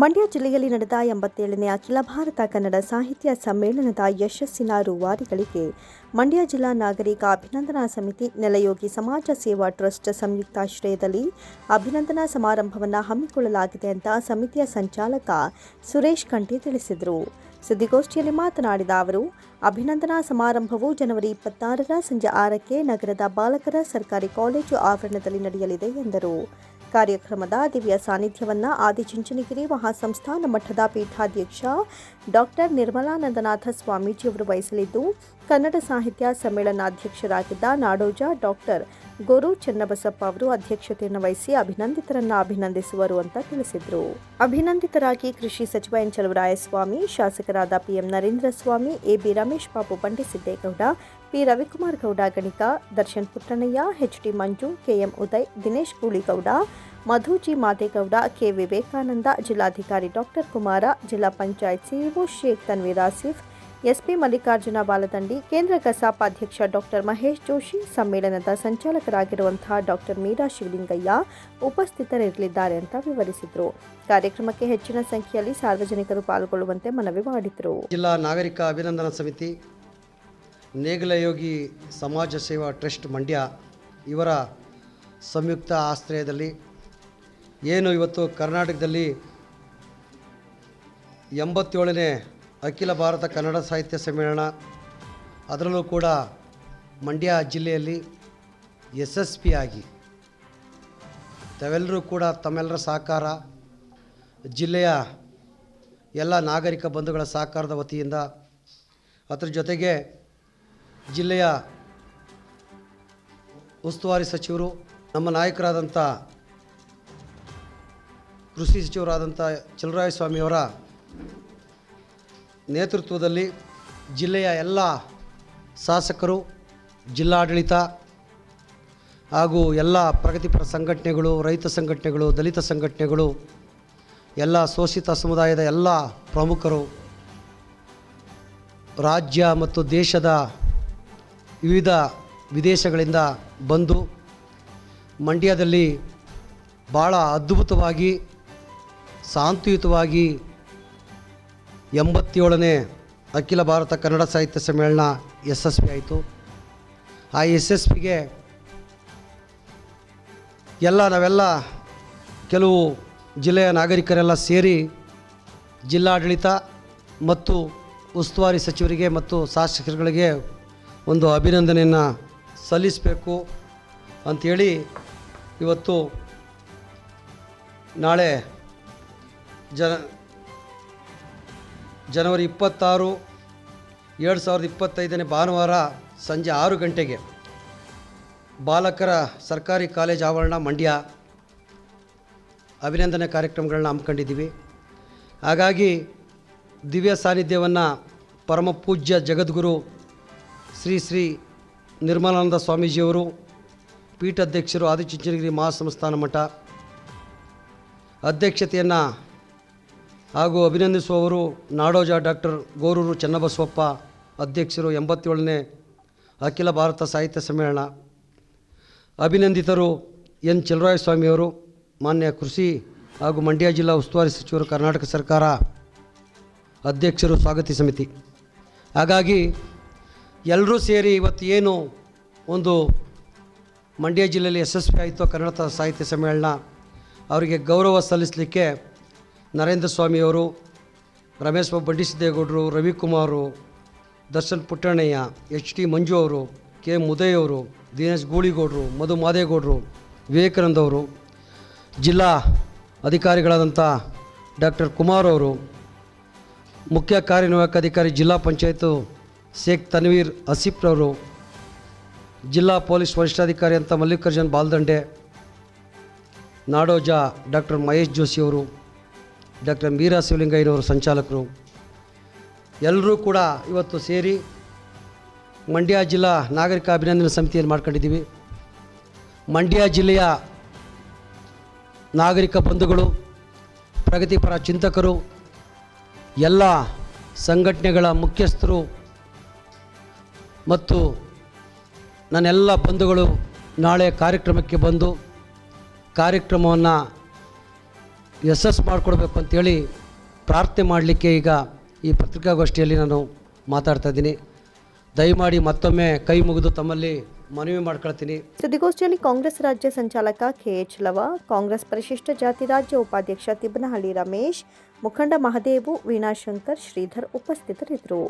ಮಂಡ್ಯ ಜಿಲ್ಲೆಯಲ್ಲಿ ನಡೆದ ಎಂಬತ್ತೇಳನೇ ಅಖಿಲ ಭಾರತ ಕನ್ನಡ ಸಾಹಿತ್ಯ ಸಮ್ಮೇಳನದ ಯಶಸ್ಸಿನ ರೂವಾರಿಗಳಿಗೆ ಮಂಡ್ಯ ಜಿಲ್ಲಾ ನಾಗರಿಕ ಅಭಿನಂದನಾ ಸಮಿತಿ, ನೆಲಯೋಗಿ ಸಮಾಜ ಸೇವಾ ಟ್ರಸ್ಟ್ ಸಂಯುಕ್ತಾಶ್ರಯದಲ್ಲಿ ಅಭಿನಂದನಾ ಸಮಾರಂಭವನ್ನು ಹಮ್ಮಿಕೊಳ್ಳಲಾಗಿದೆ ಅಂತ ಸಮಿತಿಯ ಸಂಚಾಲಕ ಸುರೇಶ್ ಕಂಠಿ ತಿಳಿಸಿದರು. ಸುದ್ದಿಗೋಷ್ಠಿಯಲ್ಲಿ ಮಾತನಾಡಿದ ಅವರು, ಅಭಿನಂದನಾ ಸಮಾರಂಭವು ಜನವರಿ ಇಪ್ಪತ್ತಾರರ ಸಂಜೆ ಆರಕ್ಕೆ ನಗರದ ಬಾಲಕರ ಸರ್ಕಾರಿ ಕಾಲೇಜು ಆವರಣದಲ್ಲಿ ನಡೆಯಲಿದೆ ಎಂದರು. ಕಾರ್ಯಕ್ರಮದ ದಿವ್ಯ ಸಾನ್ನಿಧ್ಯವನ್ನ ಆದಿಚುಂಚನಗಿರಿ ಮಹಾಸಂಸ್ಥಾನ ಮಠದ ಪೀಠಾಧ್ಯಕ್ಷ ಡಾಕ್ಟರ್ ನಿರ್ಮಲಾನಂದನಾಥ ಸ್ವಾಮೀಜಿಯವರು ವಹಿಸಲಿದ್ದು, ಕನ್ನಡ ಸಾಹಿತ್ಯ ಸಮ್ಮೇಳನಾಧ್ಯಕ್ಷರಾಗಿದ್ದ ನಾಡೋಜ ಡಾಕ್ಟರ್ ಗೋರು ಚನ್ನಬಸಪ್ಪ ಅವರು ಅಧ್ಯಕ್ಷತೆಯನ್ನು ವಹಿಸಿ ಅಭಿನಂದಿತರನ್ನ ಅಭಿನಂದಿಸುವರು ಅಂತ ತಿಳಿಸಿದರು. ಅಭಿನಂದಿತರಾಗಿ ಕೃಷಿ ಸಚಿವ ಎನ್ ಚಲುವರಾಯಸ್ವಾಮಿ, ಶಾಸಕರಾದ P M Narendra Swamy A B Ramesh Babu Bandisiddegowda, P Ravikumar Gowda, Ganiga Darshan Puttannaiah H D Manju, K M Uday, Dinesh Gooligowda, Madhu G Madegowda, K Vivekananda, ಜಿಲ್ಲಾಧಿಕಾರಿ ಡಾಕ್ಟರ್ ಕುಮಾರ, ಜಿಲ್ಲಾ ಪಂಚಾಯತ್ ಸಿಇಒ ಶೇಖ್ ತನ್ವೀರ್ ಆಸಿಫ್ ಎಸ್ಪಿ ಮಲ್ಲಿಕಾರ್ಜುನ ಬಾಲದಂಡಿ, ಕೇಂದ್ರ ಕಸಾಪ ಅಧ್ಯಕ್ಷ doctor Mahesh Joshi, ಸಮ್ಮೇಳನದ ಸಂಚಾಲಕರಾಗಿರುವಂತಹ doctor Meera Shivalingaiah ಉಪಸ್ಥಿತರಿರಲಿದ್ದಾರೆ ಅಂತ ವಿವರಿಸಿದರು. ಕಾರ್ಯಕ್ರಮಕ್ಕೆ ಹೆಚ್ಚಿನ ಸಂಖ್ಯೆಯಲ್ಲಿ ಸಾರ್ವಜನಿಕರು ಪಾಲ್ಗೊಳ್ಳುವಂತೆ ಮನವಿ ಮಾಡಿದರು. ಜಿಲ್ಲಾ ನಾಗರಿಕ ಅಭಿನಂದನಾ ಸಮಿತಿ ನೇಗಲಯೋಗಿ ಸಮಾಜ ಸೇವಾ ಟ್ರಸ್ಟ್ ಮಂಡ್ಯ ಇವರ ಸಂಯುಕ್ತ ಆಶ್ರಯದಲ್ಲಿ ಏನು ಇವತ್ತು ಕರ್ನಾಟಕದಲ್ಲಿ ಎಂಬತ್ತೇಳನೇ ಅಖಿಲ ಭಾರತ ಕನ್ನಡ ಸಾಹಿತ್ಯ ಸಮ್ಮೇಳನ, ಅದರಲ್ಲೂ ಕೂಡ ಮಂಡ್ಯ ಜಿಲ್ಲೆಯಲ್ಲಿ ಯಶಸ್ವಿಯಾಗಿ ತಾವೆಲ್ಲರೂ ಕೂಡ ತಮ್ಮೆಲ್ಲರ ಸಹಕಾರ, ಜಿಲ್ಲೆಯ ಎಲ್ಲ ನಾಗರಿಕ ಬಂಧುಗಳ ಸಹಕಾರದ ವತಿಯಿಂದ ಅದರ ಜೊತೆಗೆ ಜಿಲ್ಲೆಯ ಉಸ್ತುವಾರಿ ಸಚಿವರು, ನಮ್ಮ ನಾಯಕರಾದಂಥ ಕೃಷಿ ಸಚಿವರಾದಂಥ ಚಲರಾಯಸ್ವಾಮಿಯವರ ನೇತೃತ್ವದಲ್ಲಿ ಜಿಲ್ಲೆಯ ಎಲ್ಲ ಶಾಸಕರು, ಜಿಲ್ಲಾಡಳಿತ ಹಾಗೂ ಎಲ್ಲ ಪ್ರಗತಿಪರ ಸಂಘಟನೆಗಳು, ರೈತ ಸಂಘಟನೆಗಳು, ದಲಿತ ಸಂಘಟನೆಗಳು, ಎಲ್ಲ ಶೋಷಿತ ಸಮುದಾಯದ ಎಲ್ಲ ಪ್ರಮುಖರು, ರಾಜ್ಯ ಮತ್ತು ದೇಶದ ವಿವಿಧ ವಿದೇಶಗಳಿಂದ ಬಂದು ಮಂಡ್ಯದಲ್ಲಿ ಭಾಳ ಅದ್ಭುತವಾಗಿ, ಶಾಂತಿಯುತವಾಗಿ ಎಂಬತ್ತೇಳನೇ ಅಖಿಲ ಭಾರತ ಕನ್ನಡ ಸಾಹಿತ್ಯ ಸಮ್ಮೇಳನ ಯಶಸ್ವಿಯಾಯಿತು ಆ ಯಶಸ್ವಿಗೆ ಎಲ್ಲ ನಾವೆಲ್ಲ ಕೆಲವು ಜಿಲ್ಲೆಯ ನಾಗರಿಕರೆಲ್ಲ ಸೇರಿ ಜಿಲ್ಲಾಡಳಿತ ಮತ್ತು ಉಸ್ತುವಾರಿ ಸಚಿವರಿಗೆ ಮತ್ತು ಶಾಸಕರುಗಳಿಗೆ ಒಂದು ಅಭಿನಂದನೆಯನ್ನು ಸಲ್ಲಿಸಬೇಕು ಅಂಥೇಳಿ ಇವತ್ತು ನಾಳೆ ಜನ ಜನವರಿ ಇಪ್ಪತ್ತಾರು, ಎರಡು ಸಾವಿರದ ಇಪ್ಪತ್ತೈದನೇ ಭಾನುವಾರ ಸಂಜೆ ಆರು ಗಂಟೆಗೆ ಬಾಲಕರ ಸರ್ಕಾರಿ ಕಾಲೇಜ್ ಆವರಣ ಮಂಡ್ಯ. ಅಭಿನಂದನೆ ಕಾರ್ಯಕ್ರಮಗಳನ್ನ ಹಮ್ಮಿಕೊಂಡಿದ್ದೀವಿ. ಹಾಗಾಗಿ ದಿವ್ಯ ಸಾನ್ನಿಧ್ಯವನ್ನು ಪರಮ ಪೂಜ್ಯ ಜಗದ್ಗುರು ಶ್ರೀ ಶ್ರೀ ನಿರ್ಮಲಾನಂದ ಸ್ವಾಮೀಜಿಯವರು, ಪೀಠಾಧ್ಯಕ್ಷರು, ಆದಿಚುಂಚನಗಿರಿ ಮಹಾಸಂಸ್ಥಾನ ಮಠ ಅಧ್ಯಕ್ಷತೆಯನ್ನು ಹಾಗೂ ಅಭಿನಂದಿಸುವವರು ನಾಡೋಜ ಡಾಕ್ಟರ್ ಗೋರೂರು ಚನ್ನಬಸವಪ್ಪ, ಅಧ್ಯಕ್ಷರು ಎಂಬತ್ತೇಳನೇ ಅಖಿಲ ಭಾರತ ಸಾಹಿತ್ಯ ಸಮ್ಮೇಳನ. ಅಭಿನಂದಿತರು ಎನ್. ಚಲರಾಯಸ್ವಾಮಿಯವರು ಮಾನ್ಯ ಕೃಷಿ ಹಾಗೂ ಮಂಡ್ಯ ಜಿಲ್ಲಾ ಉಸ್ತುವಾರಿ ಸಚಿವರು ಕರ್ನಾಟಕ ಸರ್ಕಾರ ಅಧ್ಯಕ್ಷರು ಸ್ವಾಗತಿ ಸಮಿತಿ. ಹಾಗಾಗಿ ಎಲ್ಲರೂ ಸೇರಿ ಇವತ್ತು ಏನು ಒಂದು ಮಂಡ್ಯ ಜಿಲ್ಲೆಯಲ್ಲಿ ಯಶಸ್ವಿ ಆಯಿತು ಕನ್ನಡ ಸಾಹಿತ್ಯ ಸಮ್ಮೇಳನ, ಅವರಿಗೆ ಗೌರವ ಸಲ್ಲಿಸಲಿಕ್ಕೆ ನರೇಂದ್ರ ಸ್ವಾಮಿಯವರು ರಮೇಶ್ ಬಾಬು ಬಂಡಿಸಿದ್ದೇಗೌಡರು, ರವಿಕುಮಾರು, ದರ್ಶನ್ ಪುಟ್ಟಣ್ಣಯ್ಯ ಎಚ್ ಟಿ ಮಂಜು ಅವರು, ಕೆ ಮುದಯ್ ಅವರು, ದಿನೇಶ್ ಗೂಳಿಗೌಡರು, ಮಧು ಮಾದೇಗೌಡರು, ವಿವೇಕಾನಂದ ಅವರು, ಜಿಲ್ಲಾ ಅಧಿಕಾರಿಗಳಾದಂಥ ಡಾಕ್ಟರ್ ಕುಮಾರ್ ಅವರು, ಮುಖ್ಯ ಕಾರ್ಯನಿರ್ವಾಹಕ ಅಧಿಕಾರಿ ಜಿಲ್ಲಾ ಪಂಚಾಯತು ಶೇಖ್ ತನ್ವೀರ್ ಅವರು ಜಿಲ್ಲಾ ಪೊಲೀಸ್ ವರಿಷ್ಠಾಧಿಕಾರಿ ಅಂತ ಮಲ್ಲಿಕಾರ್ಜುನ್ ಬಾಲ್ದಂಡೆ, ನಾಡೋಜ ಡಾಕ್ಟರ್ ಮಹೇಶ್ ಜೋಶಿಯವರು ಡಾಕ್ಟರ್ ಮೀರಾ ಶಿವಲಿಂಗಯ್ಯನವರು ಸಂಚಾಲಕರು. ಎಲ್ಲರೂ ಕೂಡ ಇವತ್ತು ಸೇರಿ ಮಂಡ್ಯ ಜಿಲ್ಲಾ ನಾಗರಿಕ ಅಭಿನಂದನಾ ಸಮಿತಿಯನ್ನು ಮಾಡ್ಕೊಂಡಿದ್ದೀವಿ. ಮಂಡ್ಯ ಜಿಲ್ಲೆಯ ನಾಗರಿಕ ಬಂಧುಗಳು ಪ್ರಗತಿಪರ ಚಿಂತಕರು, ಎಲ್ಲ ಸಂಘಟನೆಗಳ ಮುಖ್ಯಸ್ಥರು ಮತ್ತು ನನ್ನೆಲ್ಲ ಬಂಧುಗಳು ನಾಳೆ ಕಾರ್ಯಕ್ರಮಕ್ಕೆ ಬಂದು ಕಾರ್ಯಕ್ರಮವನ್ನು ಯಶಸ್ಸು ಮಾಡಿಕೊಡ್ಬೇಕು ಅಂತೇಳಿ ಪ್ರಾರ್ಥನೆ ಮಾಡಲಿಕ್ಕೆ ಈಗ ಈ ಪತ್ರಿಕಾಗೋಷ್ಠಿಯಲ್ಲಿ ನಾನು ಮಾತಾಡ್ತಾ ಇದ್ದೀನಿ. ದಯಮಾಡಿ ಮತ್ತೊಮ್ಮೆ ಕೈ ಮುಗಿದು ತಮ್ಮಲ್ಲಿ ಮನವಿ ಮಾಡ್ಕೊಳ್ತೀನಿ. ಸುದ್ದಿಗೋಷ್ಠಿಯಲ್ಲಿ ಕಾಂಗ್ರೆಸ್ ರಾಜ್ಯ ಸಂಚಾಲಕ ಕೆಎಚ್ ಲವ, ಕಾಂಗ್ರೆಸ್ ಪರಿಶಿಷ್ಟ ಜಾತಿ ರಾಜ್ಯ ಉಪಾಧ್ಯಕ್ಷ ತಿಬ್ಬನಹಳ್ಳಿ ರಮೇಶ್, ಮುಖಂಡ ಮಹದೇವು ವೀಣಾಶಂಕರ್ ಶ್ರೀಧರ್ ಉಪಸ್ಥಿತರಿದ್ದರು.